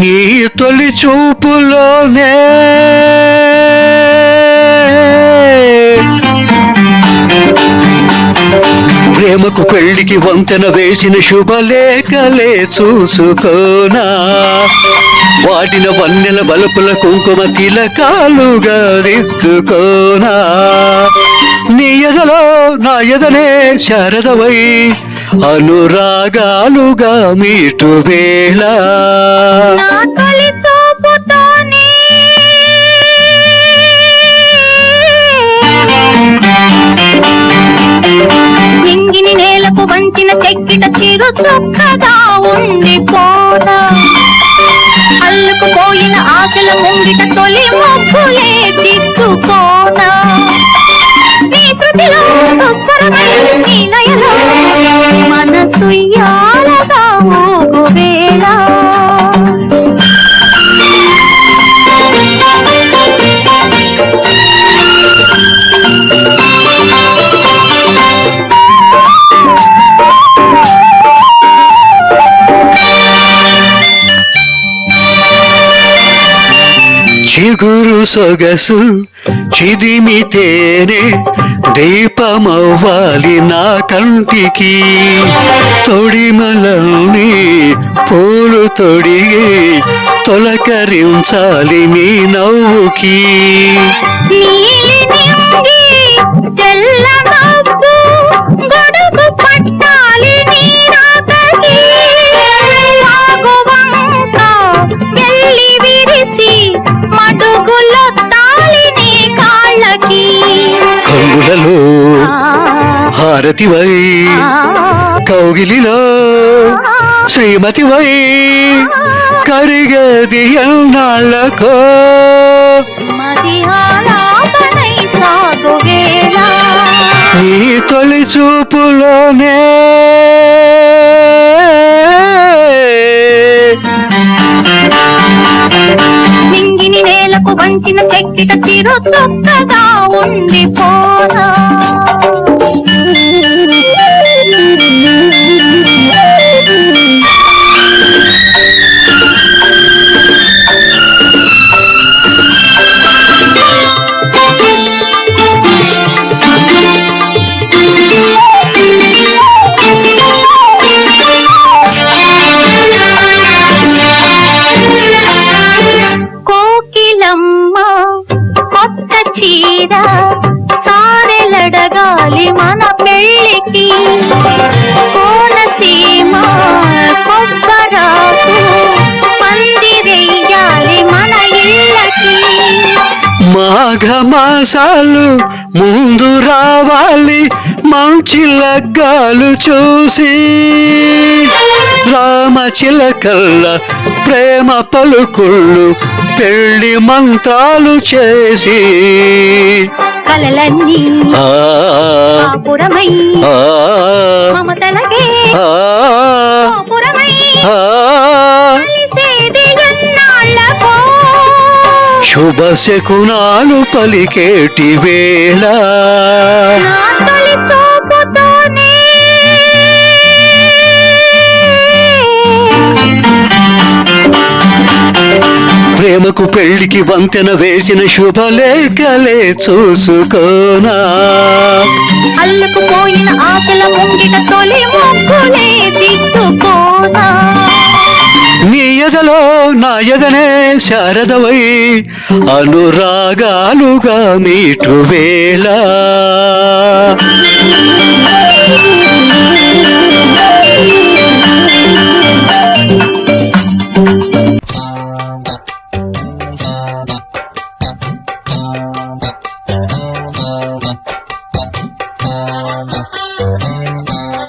నీ తొలి చూపులోనే పెళ్ళికి వంతెన వేసిన శుభలేఖలే చూసుకోనా. వాటిన వన్నెల బలుపుల కుంకుమ తిలకాలుగా దిద్దుకోనా. నీ ఎదలో నా ఎదనే శారదవై అనురాగాలుగా మీటు వేళ. నేలకు చెక్కిట చిరు చొక్కగా ఉండిపోనా? అల్లుకుపోయిన ఆశల ముంగిట తొలి మొక్కులే దిక్కుకోనా చిగురు సొగసు చిదిమితేనే దీపమవ్వాలి నా కంటికి. తొడిమలని పూలు తొడిగి తొలకరించాలి నీ నవ్వుకి. హారతివై కౌగిలిలో శ్రీమతివై కరిగేది ఎన్నాళ్ళకో. మది నీ తొలి చూపులోనే నింగిని నేలకు వంచిన చెక్కిట చిరు చొక్కగా ఉండిపోనా. చీర సారెలడగాలి మన పెళ్ళికి. కోనసీమ కొబ్బరాకు పందిరెయ్యాలి మన ఇళ్ళకి. మాఘ మాసాలు ముందు రావాలి మంచి లగ్గాలు చూసి. రామచిలకల్ల ప్రేమ పలుకుళ్ళు పెళ్ళి మంత్రాలు చేసి. కలలన్నీ ఆ. శుభ శకునాలు పలికేటి వేళ. ప్రేమకు పెళ్ళికి వంతెన వేసిన శుభలేఖలే చూసుకోనా. అల్లుకుపోయిన ఆశల ముంగిట తొలి మొక్కులే దిక్కుకోనా నాయదనే శారదవై అనురాగాలుగా మీటు వేళ.